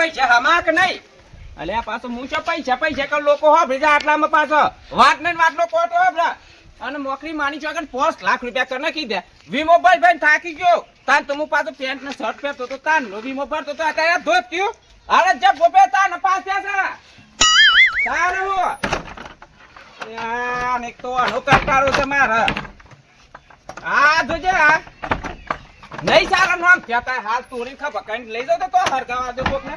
પૈસા હમાક નહીં. અલે પાછો હું શું પૈસા પૈસા લોકો હો ભેજા આટલામાં પાછો. વાત ને વાતનો કોટ હો ભરા અને મોકરી માની છો કે પોસ્ટ લાખ રૂપિયા કર નાખી દે. વીમો ભાઈ ભાઈ થાકી ગયો. તાન તો હું પાછો પેન્ટ ને શર્ટ પહેરતો તો તાન નો વીમો ભરતો તો અત્યારે ધોત્યું અરે જબ ભોપે તાન પાસ થયા છે. સારું યાર, એક તો આનો કંટાળો છે મારા આ જોજે આ. નહીં સારા નામ કહેતા હાલ તોરી ખા કઈ લઈ જાવ તો હરગાવા દે કોકને.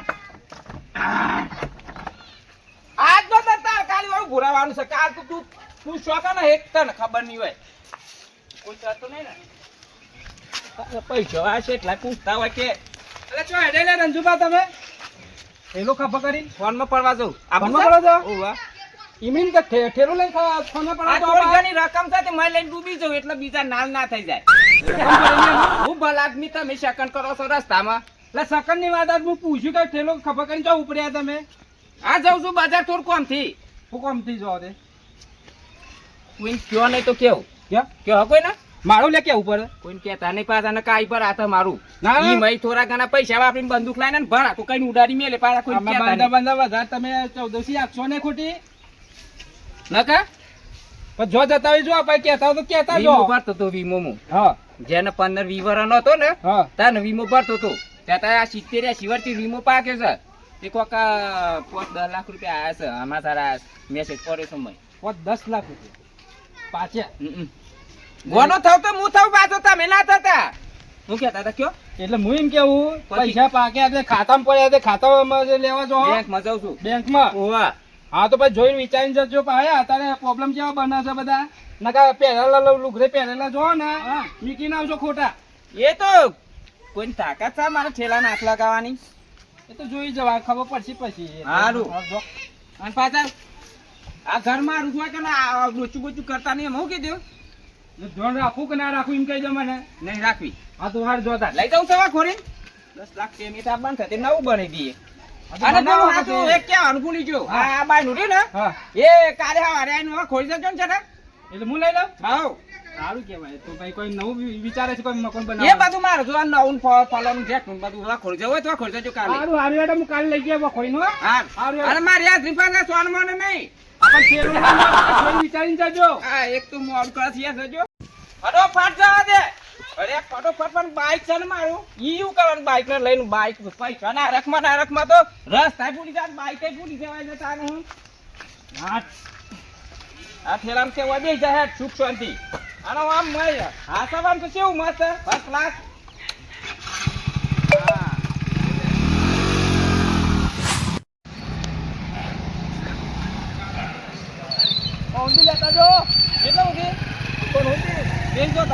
આજ તો તાર કાલી વાળું ભૂરાવાનું છે કાલ તો તું તું શોખ ને એક તને ખબર નહીં હોય. કોઈ ચાતો નહીં ને. પૈસો આ છે એટલા પૂછતા હોય કે એટલે ચો હેડે લે રંજુબા તમે. એલો ખબર કરી? ફોનમાં પડવા જવું. ફોનમાં પડવા જાવ? ઓવા. ઈમીન કે ઠેરું લઈને ખા- ફોનમાં આ થોડી રકમ છે તે મેં લઈને ડૂબી જાઉં એટલે બીજા નાલ ના થઈ જાય. હું ભલા આદમી તમે સેકન્ડ કરો છો રસ્તામાં. એટલે સેકન્ડની વાત હું પૂછ્યું કે ઠેલો ખબર કરીને જાવ ઉપડ્યા તમે. આ જાઉં છું બજાર થોડું કોમથી હું કોમથી જો દે કોઈ કયો નહીં તો કેવું? ક્યાં કોઈ ના મારું લે કે ઉપર? કોઈ કેતા નહીં પાછા ને કાઈ પર આતા મારું. ના, ના. ઈ મય થોડા ઘણા પૈસા વાપરીને બંદૂક લાઈને ને ભરા તો કઈ ઉડાડી મેલે પાછા કોઈ કહેતા બાંધા. વધારે તમે ચૌદસી આપશો ને ખોટી? નકા પણ જો જતા હોય જો આપણે કહેતા તો કહેતા વીમો જો. ભરતો તો વીમો મો. હા. જેને પંદર વીસ વર્ષનો હતો ને હા. તાને વીમો ભરતો તો. ત્યાં તારે આ સિત્તેર એસી વર્ષથી વીમો પાકે છે. એ કોક પોત પાંચ દસ લાખ રૂપિયા આવ્યા છે. આમાં તારા મેસેજ પડ્યો છે મય પાંચ દસ લાખ રૂપિયા. પાછા. ગોનો થાવ તો હું થાવ પાછો. તમે ના થતા. હું કહેતા હતા કયો? એટલે હું એમ કેવું પૈસા પાક્યા એટલે ખાતામાં પડ્યા ખાતામાં લેવા જો બેંકમાં જાઉં છું. બેંકમાં ઓવા હા તો પછી જોઈને વિચારીને જજો પાયા અત્યારે પ્રોબ્લેમ કેવા બના છે બધા? નકા પહેરેલા લુગરે પહેરેલા જો ને. મીકી આવજો ખોટા. એ તો કોઈ તાકાત છે મારે ઠેલા નાખ લગાવવાની? એ તો જોઈ જવા ખબર પડશે પછી. સારું. અને પાછા આ ઘરમાં મારું કે ના ડોચું બોચું કરતા નહીં એમ હું કીધું? દઉં ધ્યાન રાખવું કે ના રાખવું એમ કહી દો મને. નહીં રાખવી. હા તો હાર જોતા. લઈ જાઉં સવા ખોરી દસ લાખ પેમેન્ટ આપવાનું થતી નવું બની દઈએ. અને બનાવો પેલું હાથું. એક કહેવાનું ભૂલી ગયો હા. આ બાયનું ને? હા. એ કાલે હારે હવે ખોલી જજો ને જરા એટલે હું લઈ લઉં? હાઉ. સારું કહેવાય. તો ભાઈ કોઈ નવું વિચારે છે કોઈ મકાન એ બનાવવાનું. બધું મારે જો આ નવું ફ- છે બધું ખોલી જવું હોય તો ખોલી જજો કાલે. સારું હારું હેડો હું કાલે લઈ ગયા વખોઈ નો હા. અને મારી આ શ્રીપાદ સોન મને નહીં. પણ ના વિચારીને જજો. હા એક તો મોડ કરે જજો હડો ફાટ જવા દે. અરે ફટોફટ પણ બાઈક છે ને મારું. ઈ શું કરવાનું? બાઈક ને લઈને બાઈક પૈસા ના રખમાં ના રખમાં તો રસ્તા ભૂલી જાય બાઈક ભૂલી જવાય છે તારું હું હા આ ઠેલામાં કેવા બે જાય સુખ શાંતિ. અને આમ મય. હા સવાન તો કેવું મસ્ત? ફર્સ્ટ ક્લાસ ઊંધી લેતા જો? કેટલા ઊંધી કોણ ઊંધી બેન જો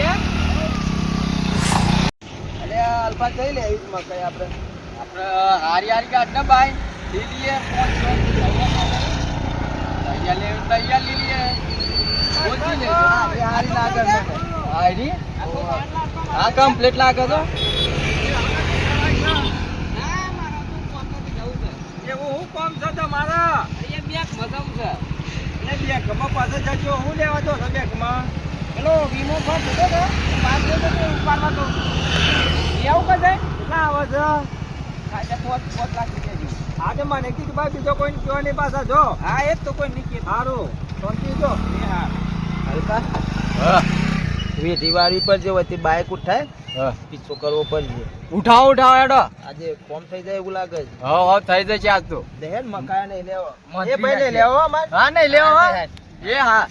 તાન બેજ્યા અલે અલ્ફા લે મકાઈ આપણે આપણે હારી હારી ગાંઠ ના ભાઈ લઈ તૈયાર લે તૈયાર લઈ લઈએ ઓછી લે હારી હારી હા કમ્પ્લીટ લાગે તો એવું કામ છે તમારા અહીંયા બેંક મજામાં છે એટલે બેંકમાં પાસે જજો હું લેવા દો બેંકમાં પેલો વીમો ફંડ હતો ને પાંચ દિવસ તો. ઉપાડવા દઉં એવું કદાચ ના આવે છે ખાતે પોત પોત લાખ રૂપિયા જેવું આજે મને કીધું ભાઈ બીજો કોઈ કયો નહીં પાછા જો. હા એ જ તો કોઈ નહીં કીધું સારું. શાંતિ જો. હા. હલકા. વેઢી વાળી પર જે હતી બાઇક ઉઠાય. પીછો કરવો પડશે. ઉઠાવો ઉઠાવો એડો આજે કોમ થઈ જાય એવું લાગે છે. હા હા થઈ જશે આજ તો. દહેન મકાન નહીં લેવો. એ ભાઈ. લેવો હા નહીં લેવો. એ હા.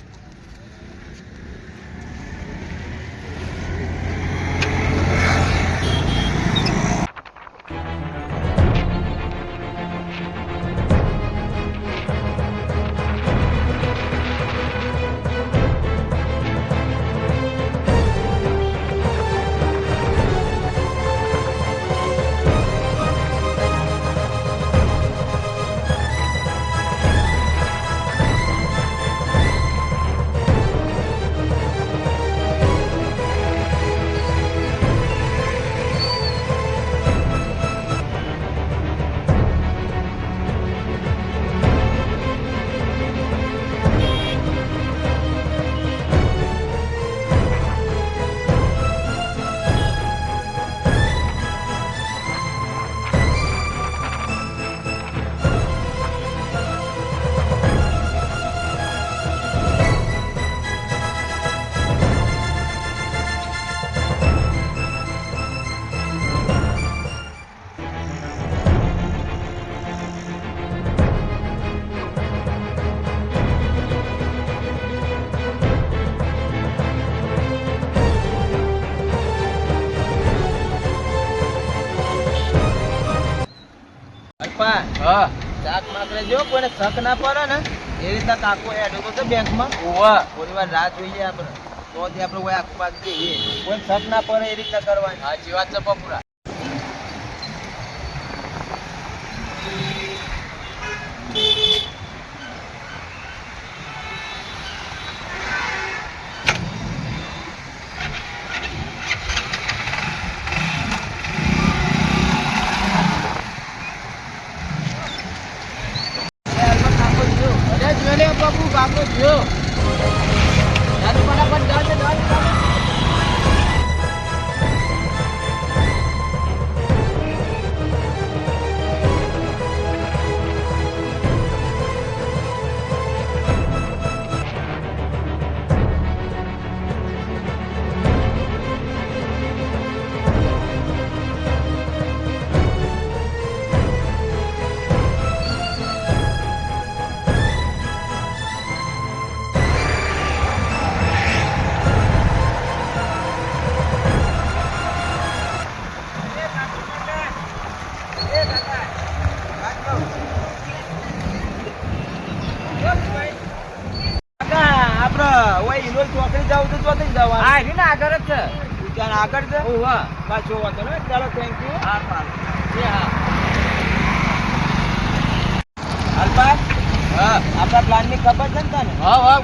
શાક જો કોઈને શક ના પડે ને એ રીતના કાકો એડ તો બેંકમાં. ઓવા થોડી વાર રાહ જોઈએ આપણે. તો જે આપણે કોઈ આખું પાક જઈએ. કોઈ શક ના પડે એ રીતના કરવાની. સાચી વાત છે પપુરા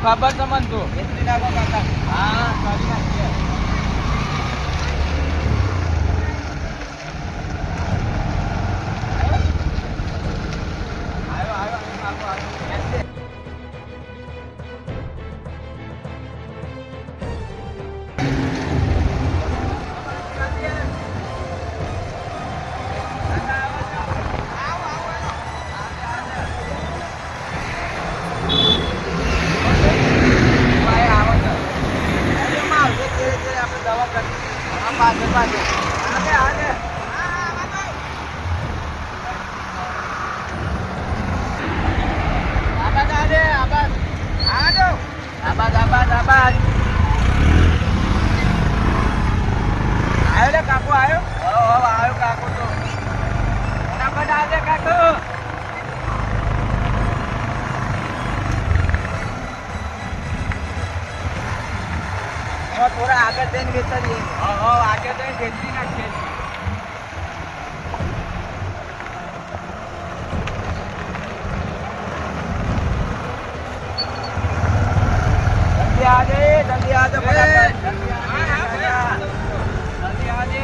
ખબર તમને મને તો? એટલી નાખો કાકા. હા કરી નાખીએ જલ્દી આજે જલ્દી આજે જલ્દી આજે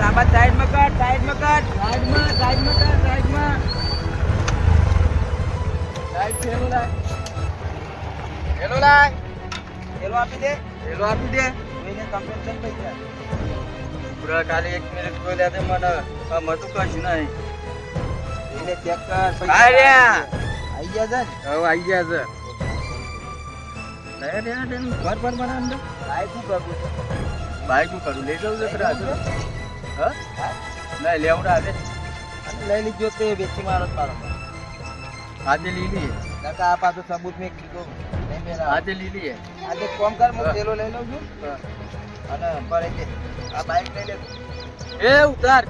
આબાદ સાઈડમાં કર સાઈડમાં કર. સાઈડમાં સાઈડમાં કર સાઈડમાં. સાઈડ થેલો લાય. થેલો લાય. થેલો આપી દે. થેલો આપી દે. કોઈને કમ્પ્લેન પૈસા ખાલી એક મિનિટ લે તે મને મતું કશું નહીં. એને ચેક કર આઈ ગયા છે હવે આવી ગયા છે. લે લે ઘર પર બના અંદર. બાઈક શું કરવું બાઈક કરું લઈ જાઉં છે લઈ છે? હા? ના લેવડા અને લઈ લીધો તે વેચી મારો મારો. આજે લીલી નકા આ પાછો સબૂત મેં કીધું. આજે લીલી આજે કોમ કર હું તેલો લઈ લઉં છું. અને પર આ બાઈક લઈ લે. એ ઉતાર.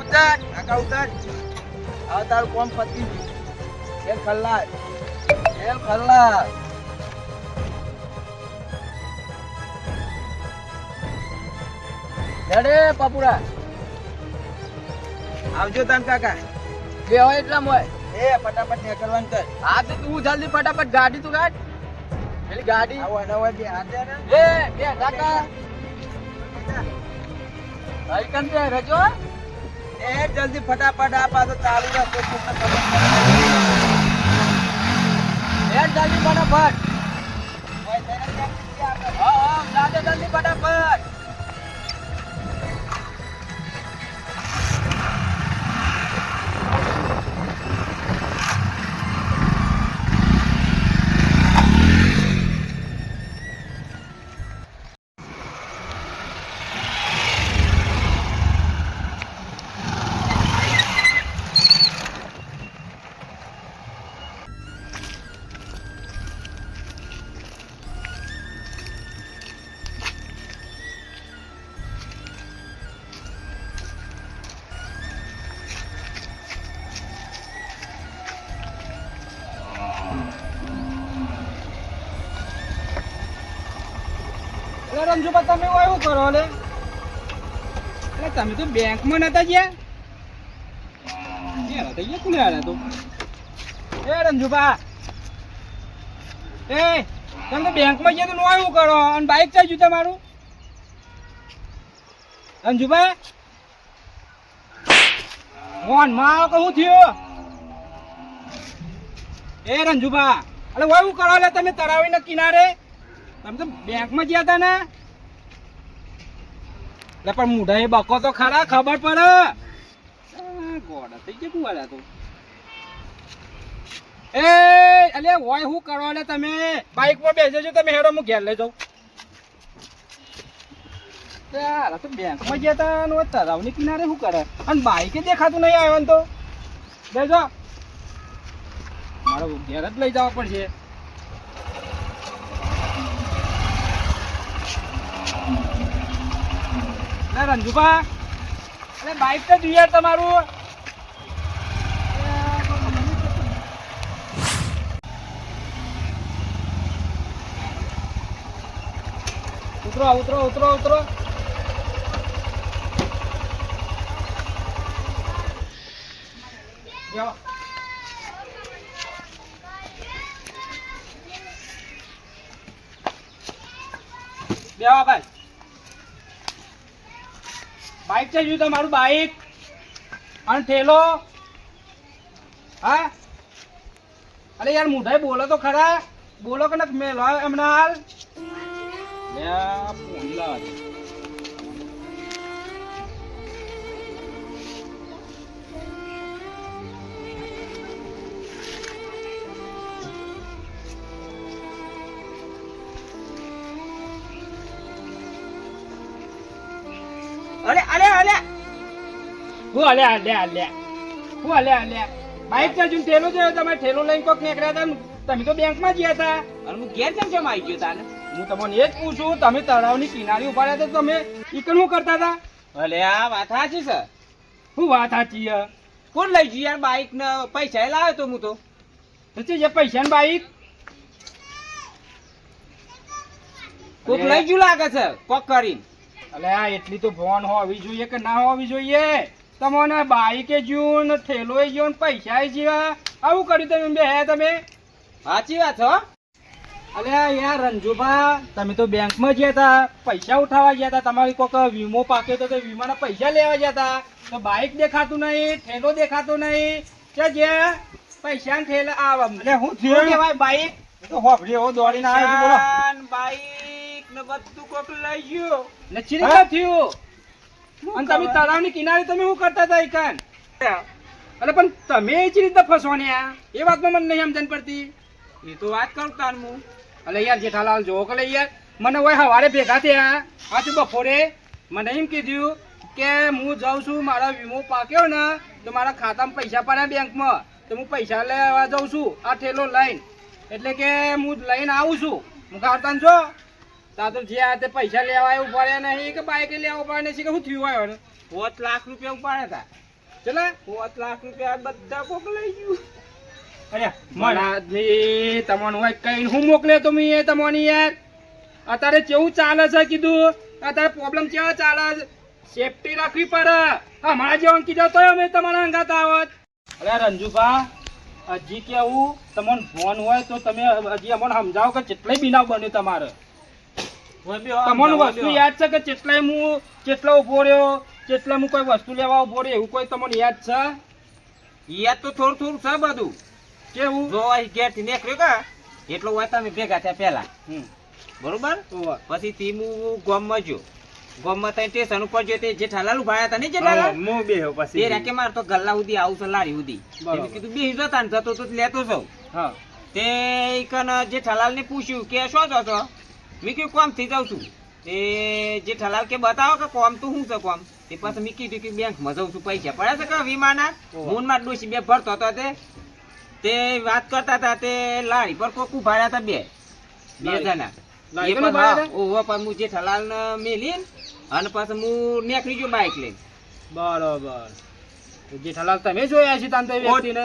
ઉતાર. કાકા ઉતાર. આ તારું કોમ પતી ગયું. ખેલ ખલ્લાસ ખેલ ખલ્લાસ હેડે પપુડા આવજો તમ કાકા. બે હોય એટલા મોય એ ફટાફટ નીકળવાનું કર હા તો તું જલ્દી ફટાફટ ગાડી તું કાઢ. પેલી ગાડી. આવો અને હવે બે ને એ બે કાકા હલકન બે રજો. એ જલ્દી ફટાફટ આ પાછો ચાલુ પડે. એ જલ્દી ફટાફટ. હા હા જલ્દી ફટાફટ. રંજુબા તમે એવું કરો લે. એટલે તમે તો બેંકમાં નતા ગયા? ગયા નતા ગયા કોને આવ્યા તો? એ રંજુભા. એ, તમે તો બેંકમાં ગયા તો નો એવું કરો, અને બાઇક ચાઈ તમારું. રંજુભા. મોહનમાં કહું થયું? એ રંજુભા, અરે એવું કરો લે, તમે તળાવીના કિનારે તમે તો બેંકમાં ગયા હતા ને? એટલે પણ મૂઢા એ બકો તો ખરા, ખબર પડે. ગોડા થઈ ગયા કુવાડા તો. એ, અલે, હોય શું કરો લે તમે બાઈક પર બેસે છો તમે હેડો, હું ઘેર લઈ જાઉં. તારા તો બેંકમાં ગયા હતા ને તળાવની કિનારે શું કરે? અને બાઇકે દેખાતું નહીં આવ્યો તો. બેસો મારો ઘેર જ લઈ જવા પડશે. લે રંજુભા. અરે બાઈક તો જોઈએ તમારું. ઉતરો ઉતરો ઉતરો ઉતરો. જાઓ બેવા ભાઈ. બાઈક છે જોયું તમારું બાઈક અને ઠેલો. હા? અરે યાર મુઢાઈ બોલો તો ખરા. બોલો કે નથી, મેલો હમણાં હાલ. હું હું બાઈક ઠેલો છે તમે ઠેલો લઈને કોક નીકળ્યા હતા. તમે તો બેંકમાં ગયા હતા. અને હું ઘેર કેમ કેમ આવી ગયો તાને? હું તમને એ જ પૂછું તમે તળાવની કિનારી ઊભા રહ્યા હતા તમે ઈકણ કરતા હતા? ભલે આ વાત સાચી છે. શું વાત સાચી કોણ લઈ ગયું યાર બાઈક ને? પૈસા લાવ્યો તો હું તો. પછી જે પૈસા ને બાઈક? કોક લઈ ગયું લાગે છે કોક કરીને. અલે આ એટલી તો ભોન હોવી જોઈએ કે ના હોવી જોઈએ? તમને બાઈકે જ્યું ને થેલો જ્યો ને પૈસા જ્યા આવું કર્યું તમે બે હે તમે? સાચી વાત છો અલે યાર રંજુભા તમે તો બેંકમાં ગયા હતા પૈસા ઉઠાવવા ગયા હતા તમારી કોક વીમો પાક્યો તો તે વીમાના પૈસા લેવા ગયા હતા. તો બાઈક દેખાતું નહીં થેલો દેખાતો નહીં. કે જે પૈસા ને થેલા આવ એટલે હું થયો? કહેવાય બાઈક? તો હોફરી હો દોડીને આવ્યો બોલો. બાઈક ને બધું કોક લઈ ગયું. ને ચીરી થયું? અને તમે તળાવની કિનારે તમે શું કરતા હતા એકન અરે પણ તમે એ જ રીતે ફસવાન્યા એ વાતમાં મને નહીં સમજણ પડતી. એ તો વાત કરું તાર હું. અલે, યાર, જેઠાલાલ જોવો કે યાર. મને હોય હવારે ભેગા થયા. આજે બપોરે મને એમ કીધું કે હું જાઉં છું, મારા વીમો પાક્યો ને, તો મારા ખાતામાં પૈસા પડ્યા બેંકમાં. તો હું પૈસા લેવા જાઉં છું, આ ઠેલો લઈને. એટલે કે હું લઈને આવું છું. હું કાઢતા છો તા તો જે આ તે પૈસા લેવા એવું પડે નહીં કે બાઈક લેવા પડે નહીં કે શું થયું હોય ને? પોત લાખ રૂપિયા ઉપાડ્યા હતા ચલે પોત લાખ રૂપિયા બધા કોક લઈ ગયું. અરે મનાજી તમને હોય કઈ હું મોકલે તો મેં એ તમારી યાર? અત્યારે કેવું ચાલે છે કીધું? અત્યારે પ્રોબ્લેમ કેવા ચાલે છે? સેફટી રાખવી પડે. અમારા જેવા કીધું તો અમે તમારા અંગાત આવત. અરે રંજુભા હજી કેવું? તમને ફોન હોય તો તમે હજી અમને સમજાવો કે જેટલાય બિનાવ બન્યું તમારે. તમને વસ્તુ યાદ છે કે કેટલાય હું કેટલો ઊભો રહ્યો કેટલા હું કોઈ વસ્તુ લેવા ઊભો રહ્યો એવું કોઈ તમને યાદ છે? યાદ તો થોડું થોડું છે બધું. કેવું? જો અહીં થી નીકળ્યો કા એટલો હોય તમે ભેગા થયા પેલા બરોબર? પછી થી હું જો ગામમાં તઈ સ્ટેશન ઉપર જો તે જેઠાલાલ ઊભા હતા ને જેઠાલાલ? હું બેહ્યો પછી. એ રાકે માર તો ગલ્લા સુધી આવું છે લારી સુધી. એમ કીધું બેસી જતા ને જતો તો લેતો છો હા. તે કન જેઠાલાલ ને પૂછ્યું કે શું છો છો? મેં કીધું કોમ થઈ જાઉં છું. તે જેઠાલાલ કે બતાવો કે કોમ તો શું છે કોમ? તે પાછું મેં કીધું કે બેંકમાં જાઉં છું પૈસા પડે છે કે વીમાના? ઓહો. મૂનમાં ડોસી બે ભરતો હતો તે. તે વાત કરતા હતા તે લારી પર કોક ઊભા હતા બે. બે જણા. એ પણ? ઓહો પણ હું મેલીને અને પાછું હું નીકળી ગયો બાઈક લઈને. બરોબર. જેઠાલાલ તમે જોયા છે વ્યક્તિને?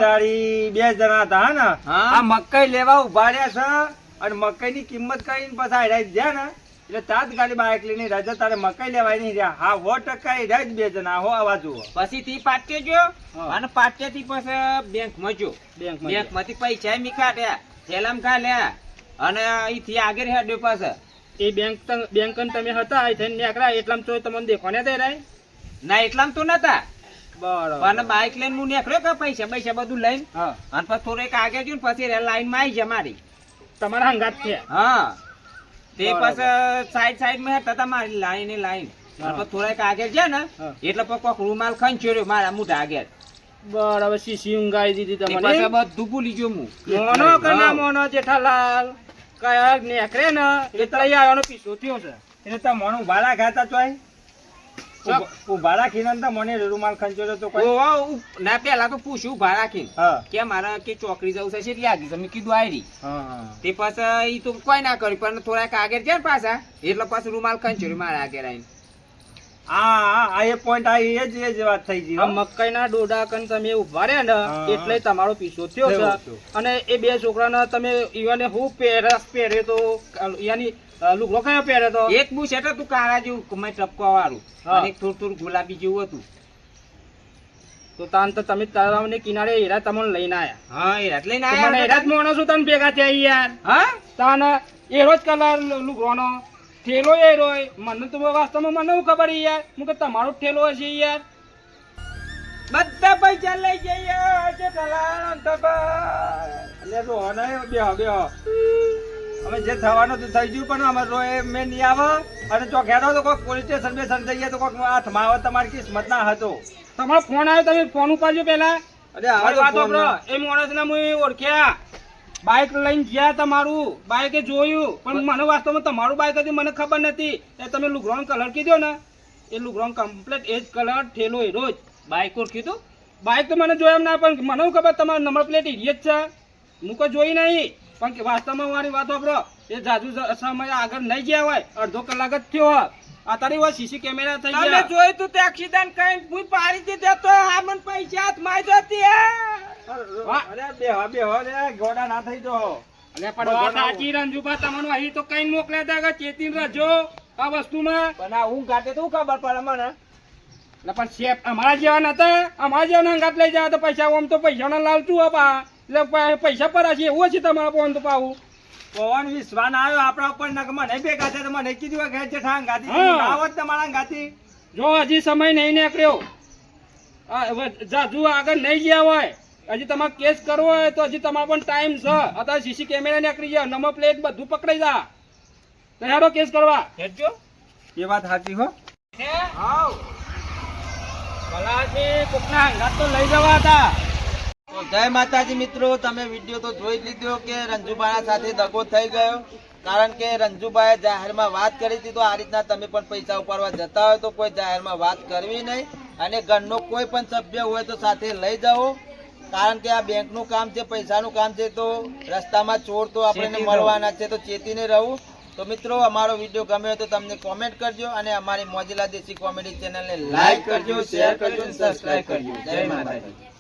બે જણા હતા હા ને? હા. આ મકાઈ લેવા ઊભા રહ્યા છે અને મકાઈ ની કિંમત કરીને પાછા રાઈ ગયા ને એટલે તાત્કાલિક બાઇક લઈને રજા તારે મકાઈ લેવાય નહીં રહ્યા. હા સો ટકા એ રહ્યા જ બે જણા હો આવા જુઓ. પછી થી પાટે જો હા. અને પાટે થી પછી બેંકમાં જો બેંકમાંથી પૈસા મી કાઢ્યા થેલામ કાઢ્યા અને અહીંથી આગળ હેડ્યો પાસે એ બેંક બેંક તમે હતા થઈને નીકળ્યા એટલામાં તો તમને દેખો ને દે રાય ના એટલામ તો નતા. બરાબર. અને બાઇક લઈને હું નીકળ્યો કે પૈસા પૈસા બધું લઈને? અને પછી થોડેક આગળ ગયું ને પછી લાઈનમાં આવી જાય મારી. તમારા હંગાત છે. હા. તે પાછા સાઈડ સાઈડમાં હતા તમારી લાઈન લાઈન. થોડાક આગળ ગયા ને. એટલે પપ્પા રૂમાલ ખંચોર્યો મારા મોઢા આગળ. બરાબર શીશી ઊંઘાઈ દીધી તમારે બધું ભૂલી ગયો હું. મોનો કે ના હા. મોનો જેઠાલાલ? કયા નેકરે ને? એ તૈયાર પીસો થયો છે. એટલે તો મને ઉભાડા ખાતા ચોય ચમ. ઉભાડા તો મને રૂમાલ ખંચોરો તો કોઈ? ના પેલા તો પૂછ્યું ઊભા રાખીને. કે મારે કે ચોકડી જવું છે કેટલી આગી તમે કીધું આયરી. તે પાછા એ તો કોઈ ના કર્યું પણ થોડાક આગળ ગયા પાછા એટલે પાછું રૂમાલ ખંચોરી મારા આગળ આવીને હા હા આ એ પોઈન્ટ આ એ જ એ જ વાત થઈ ગઈ મકાઈના ડોડા કન તમે ઊભા રહ્યા ને એટલે તમારો પીછો થયો થયો. છે અને એ બે છોકરાને તમે ઈવાને હું પહેરસ પહેર્યો તો યાની લુગડો કયો પહેર્યો તો? એક બુશ એટલે તું કાળા જેવું કમાઈ ટપકા વાળું અને એક થોડું થોડું ગુલાબી જેવું હતું. તો તાન તો તમે તળાવને કિનારે એરા તમને લઈને આયા. હા એરા લઈને મને જ તને ભેગા થયા યાર. હા? તાન એરો જ કલર લુગડોનો ઠેલો એરો મને તો વાસ્તવમાં મને ખબર યાર? હું કે તમારો ઠેલો હશે યાર. બધા પૈસા લઈ જઈએ જેઠાલાલ અંતરભાઈ. એટલે રો બે બેહો બેહો. અમે જે થવાનું તો થઈ ગયું પણ અમે રોય એ મેં નહીં આવે. અને જો ઘેરો તો કોઈક પોલીસ સ્ટેશન બેસન જઈએ તો કોઈક હાથમાં આવે તમારી કિસ્મત ના હતો. તમારો ફોન આવ્યો તમે ફોન ઉપાડજો પહેલા. અરે આ વાત. એ માણસને હું ઓળખ્યા. બાઇક લઈને ગયા તમારું બાઇકે જોયું પણ મને વાસ્તવમાં તમારું બાઇક હતી મને ખબર નથી. એ તમે લુગ્રોન કલર કીધો ને એ લુગ્રોન કમ્પ્લીટ એ જ કલર ઠેલો એ રોજ. બાઇક ઓળખ્યું તું બાઇક તો મને જોયા ના પણ મને ખબર તમારો નંબર પ્લેટ એ જ છે? હું કોઈ જોઈ નહીં. પણ વાસ્તવમાં મારી વાત વાપરો એ જાજુ સમય આગળ નહીં ગયા હોય અડધો કલાક જ થયો હોત. તારી વાત સીસી કેમેરા થઈ તમે ગયા. જોયું તું તે એક્સિડન્ટ કઈ? હું પાડી દીધો તો હા મને પૈસા હાથમાં જતી વાહ. અરે બેહો બેહો ગોડા ના થઈ જો અલે પણ સાચી રંજુભા તમને અહીં તો કઈ મોકલ્યા હતા કે ચેતી રહેજો આ વસ્તુમાં. પણ આ ઊંઘ કાઢે તો ખબર પડે મને? એટલે પણ શેફ અમારા જેવા નતા અમારા જેવા અંગાત લઈ જાય તો પૈસા આમ તો પૈસાના લાલતું આપા એટલે પૈસા પર છે એવું છે તમારા ફોન તો પાવું પવન વિશ્વાન આવ્યો આપણા ઉપર મને ભેગા છે મને કીધું કે જેઠા ગાતી. આવત તમારા ગાતી જો હજી સમય નહીં નીકળ્યો. જાજુ આગળ નહીં ગયા હોય. હજી તમારે કેસ કરવો હોય તો હજી તમારે પણ ટાઈમ છે. અત્યારે સીસી કેમેરા નીકળી જાય નંબર પ્લેટ બધું પકડાઈ જા. તૈયારો કેસ કરવા. હેડજો. એ વાત સાચી હો. હાવ ભલાથી કોકના તો લઈ જવા હતા. જય માતાજી મિત્રો તમે વીડિયો તો જોઈ જ લીધો કે રંજુબાના સાથે દગો થઈ ગયો. કારણ કે રંજુભાઈએ જાહેરમાં વાત કરી હતી તો આ રીતના તમે પણ પૈસા ઉપાડવા જતા હોય તો કોઈ જાહેરમાં વાત કરવી નહીં. અને ઘરનો કોઈ પણ સભ્ય હોય તો સાથે લઈ જાઓ કારણ કે આ બેંકનું કામ છે પૈસાનું કામ છે તો રસ્તામાં ચોર તો આપણને મળવાના છે તો ચેતીને રહું. તો મિત્રો અમારો વીડિયો ગમ્યો તો તમને કોમેન્ટ કરજો અને અમારી મોજીલા દેશી કોમેડી ચેનલને લાઈક કરજો શેર કરજો અને સબસ્ક્રાઈબ કરજો. જય માતાજી.